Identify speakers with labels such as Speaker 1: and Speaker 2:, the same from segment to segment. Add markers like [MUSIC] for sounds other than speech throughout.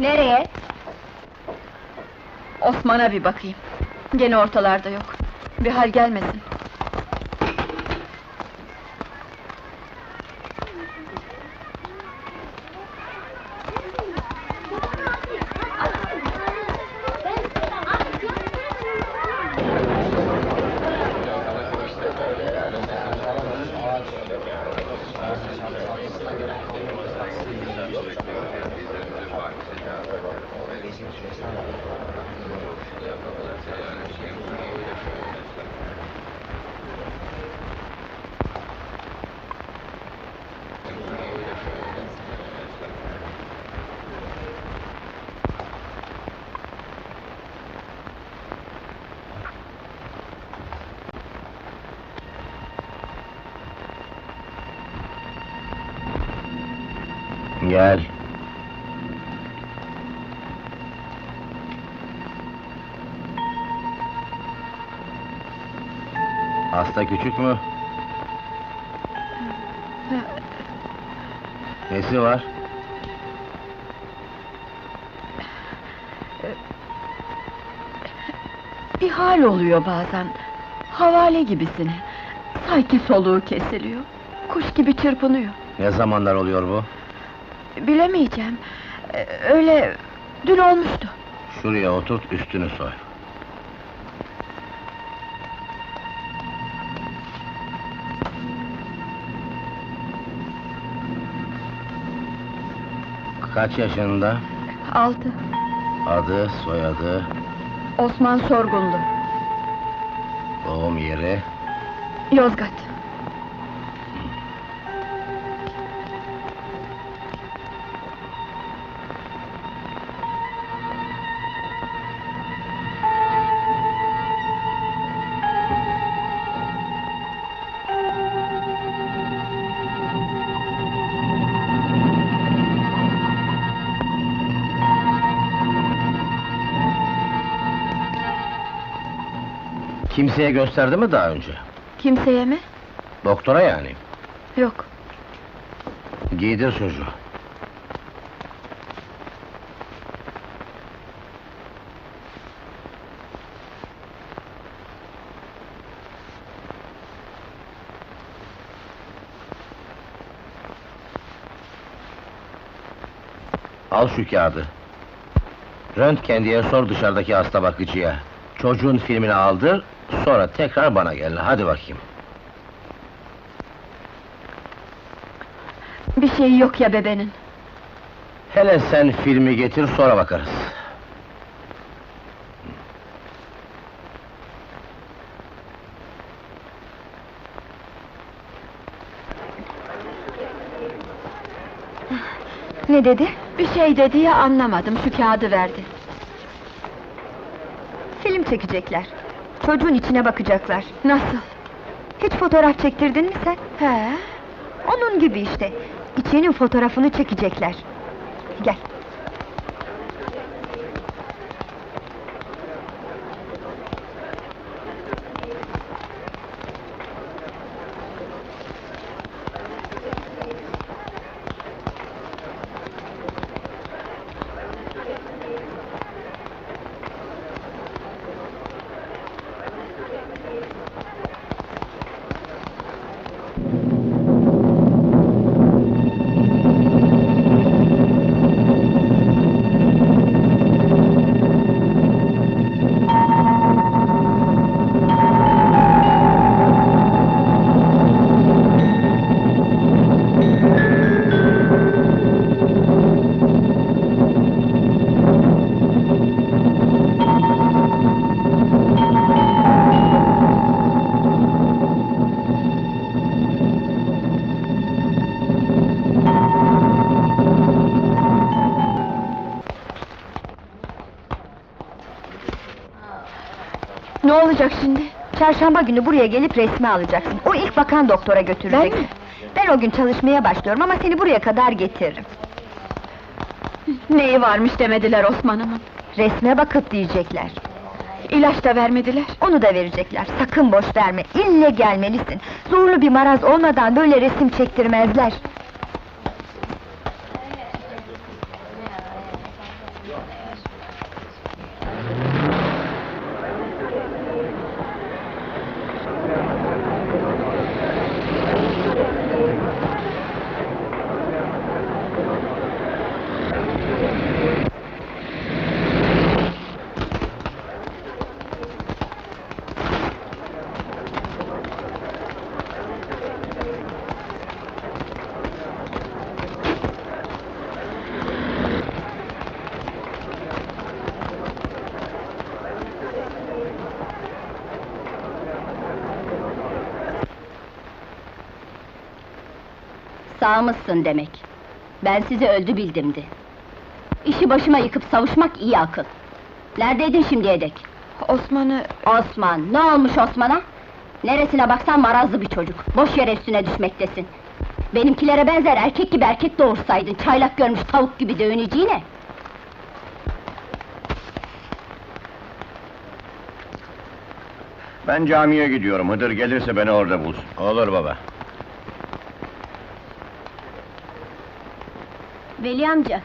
Speaker 1: Nereye?
Speaker 2: Osman'a bir bakayım. Gene ortalarda yok. Bir hal gelmesin.
Speaker 3: Gel. Hasta küçük mü? Nesi var?
Speaker 2: Bir hal oluyor bazen. Havale gibisine. Sanki soluğu kesiliyor. Kuş gibi çırpınıyor.
Speaker 3: Ne zamanlar oluyor bu?
Speaker 2: Bilemeyeceğim. Öyle dün olmuştu.
Speaker 3: Şuraya oturt, üstünü soy. Kaç yaşında?
Speaker 2: Altı.
Speaker 3: Adı, soyadı,
Speaker 2: Osman Sorgunlu.
Speaker 3: doğum yeri.
Speaker 2: Yozgat.
Speaker 3: Kimseye gösterdi mi daha önce?
Speaker 2: Kimseye mi?
Speaker 3: Doktora yani.
Speaker 2: Yok.
Speaker 3: Giydir çocuğu. Al şu kağıdı. Röntgen diye sor dışarıdaki hasta bakıcıya. Çocuğun filmini aldır, sonra tekrar bana gel. Hadi bakayım.
Speaker 2: Bir şey yok ya bebenin.
Speaker 3: Hele sen filmi getir, sonra bakarız.
Speaker 2: Ne dedi? Bir şey dedi ya anlamadım. Şu kağıdı verdi.
Speaker 1: Film çekecekler. Çocuğun içine bakacaklar.
Speaker 2: Nasıl?
Speaker 1: Hiç fotoğraf çektirdin mi sen?
Speaker 2: He?
Speaker 1: Onun gibi işte. İçinin fotoğrafını çekecekler. Gel. Çarşamba günü buraya gelip resmi alacaksın. O ilk bakan doktora götürecek.
Speaker 2: Ben mi?
Speaker 1: Ben o gün çalışmaya başlıyorum ama seni buraya kadar getiririm.
Speaker 2: Neyi varmış demediler Osman'ımın.
Speaker 1: Resme bakıp diyecekler.
Speaker 2: İlaç da vermediler.
Speaker 1: Onu da verecekler. Sakın boş verme. İlle gelmelisin. Zorlu bir maraz olmadan böyle resim çektirmezler.
Speaker 4: Sağımızsın demek. Ben sizi öldü bildimdi. İşi başıma yıkıp savuşmak iyi akıl. Neredeydin şimdiye dek?
Speaker 2: Osman'ı
Speaker 4: Osman, ne olmuş Osman'a? Neresine baksan marazlı bir çocuk, boş yere üstüne düşmektesin. Benimkilere benzer erkek gibi erkek doğursaydın, çaylak görmüş tavuk gibi dövüneceğine.
Speaker 5: Ben camiye gidiyorum. Hıdır gelirse beni orada bulsun.
Speaker 6: Olur baba.
Speaker 4: Veli amca,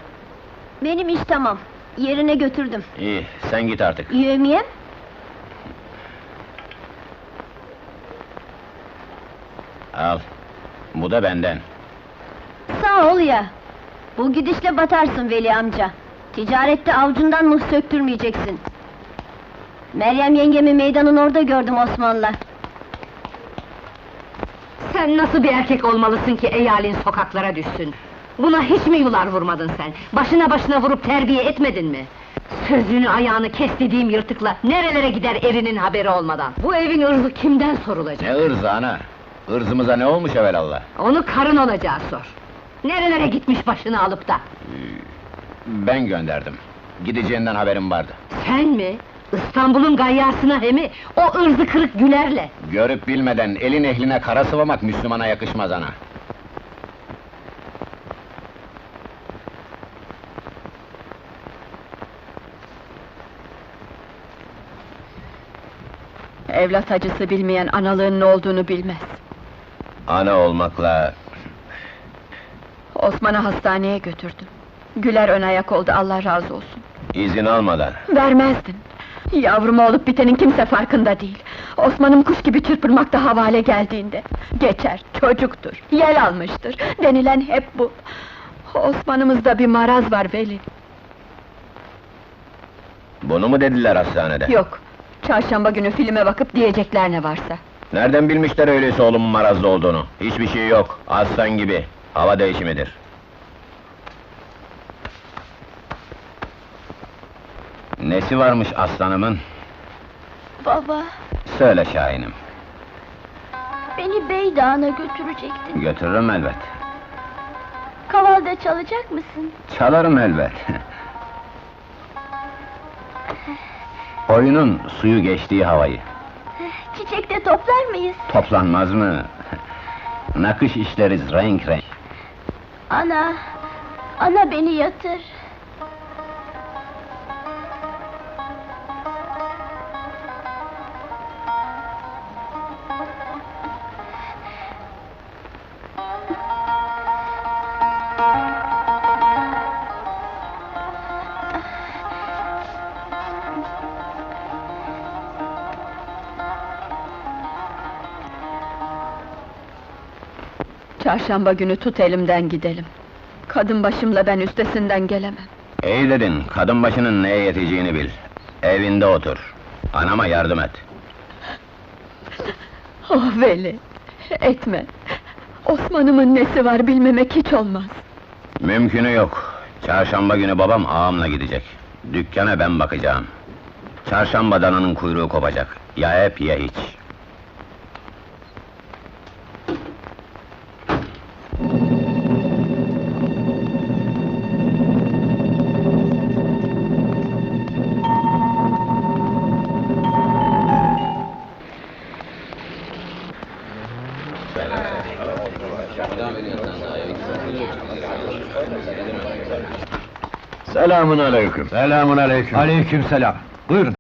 Speaker 4: benim iş tamam, yerine götürdüm.
Speaker 6: İyi, sen git artık.
Speaker 4: Yövmiyem?
Speaker 6: Al. Bu da benden.
Speaker 4: Sağ ol ya. Bu gidişle batarsın Veli amca. Ticarette avucundan mıh söktürmeyeceksin. Meryem yengemi meydanın orada gördüm Osman'la.
Speaker 1: Sen nasıl bir erkek olmalısın ki eyalin sokaklara düşsün? Buna hiç mi yular vurmadın sen? Başına başına vurup terbiye etmedin mi? Sözünü ayağını kes dediğim yırtıkla nerelere gider erinin haberi olmadan? Bu evin ırzı kimden sorulacak?
Speaker 6: Ne ırzı ana? Irzımıza ne olmuş evelallah?
Speaker 1: Onu karın olacağı sor. Nerelere gitmiş başını alıp da?
Speaker 6: Ben gönderdim. Gideceğinden haberim vardı.
Speaker 1: Sen mi? İstanbul'un gayyasına hemi, o ırzı kırık gülerle.
Speaker 6: Görüp bilmeden elin ehline kara sıvamak Müslümana yakışmaz ana.
Speaker 2: Evlat acısı bilmeyen analığın ne olduğunu bilmez.
Speaker 6: Ana olmakla
Speaker 2: Osman'ı hastaneye götürdüm. Güler ön ayak oldu, Allah razı olsun.
Speaker 6: izin almadan.
Speaker 2: Vermezdin. Yavrum olup bitenin kimse farkında değil. Osman'ım kuş gibi çırpınmakta havale geldiğinde. Geçer, çocuktur, yel almıştır. Denilen hep bu. Osman'ımızda bir maraz var Veli.
Speaker 6: Bunu mu dediler hastanede?
Speaker 2: Yok, çarşamba günü filme bakıp diyecekler ne varsa.
Speaker 6: Nereden bilmişler öyleyse oğlumun marazlı olduğunu? Hiçbir şey yok. Aslan gibi. Hava değişimidir. Nesi varmış aslanımın?
Speaker 4: Baba,
Speaker 6: Söyle Şahinim.
Speaker 4: beni Beydağ'ına götürecektin.
Speaker 6: Götürürüm elbet.
Speaker 4: Kavalda çalacak mısın?
Speaker 6: Çalarım elbet. [LAUGHS] Oyunun suyu geçtiği havayı.
Speaker 4: Çiçekte toplar mıyız?
Speaker 6: Toplanmaz mı? Nakış işleriz renk renk.
Speaker 4: Ana, ana beni yatır.
Speaker 2: Çarşamba günü tut elimden gidelim. Kadın başımla ben üstesinden gelemem.
Speaker 6: İyi dedin, kadın başının neye yeteceğini bil. Evinde otur. Anama yardım et. [LAUGHS]
Speaker 2: Oh Veli, etme. Osman'ımın nesi var bilmemek hiç olmaz.
Speaker 6: Mümkünü yok. Çarşamba günü babam ağamla gidecek. Dükkana ben bakacağım. Çarşamba dananın kuyruğu kopacak. Ya hep ya hiç.
Speaker 5: Selamun aleyküm.
Speaker 7: Selamun aleyküm. Aleyküm selam. Buyurun.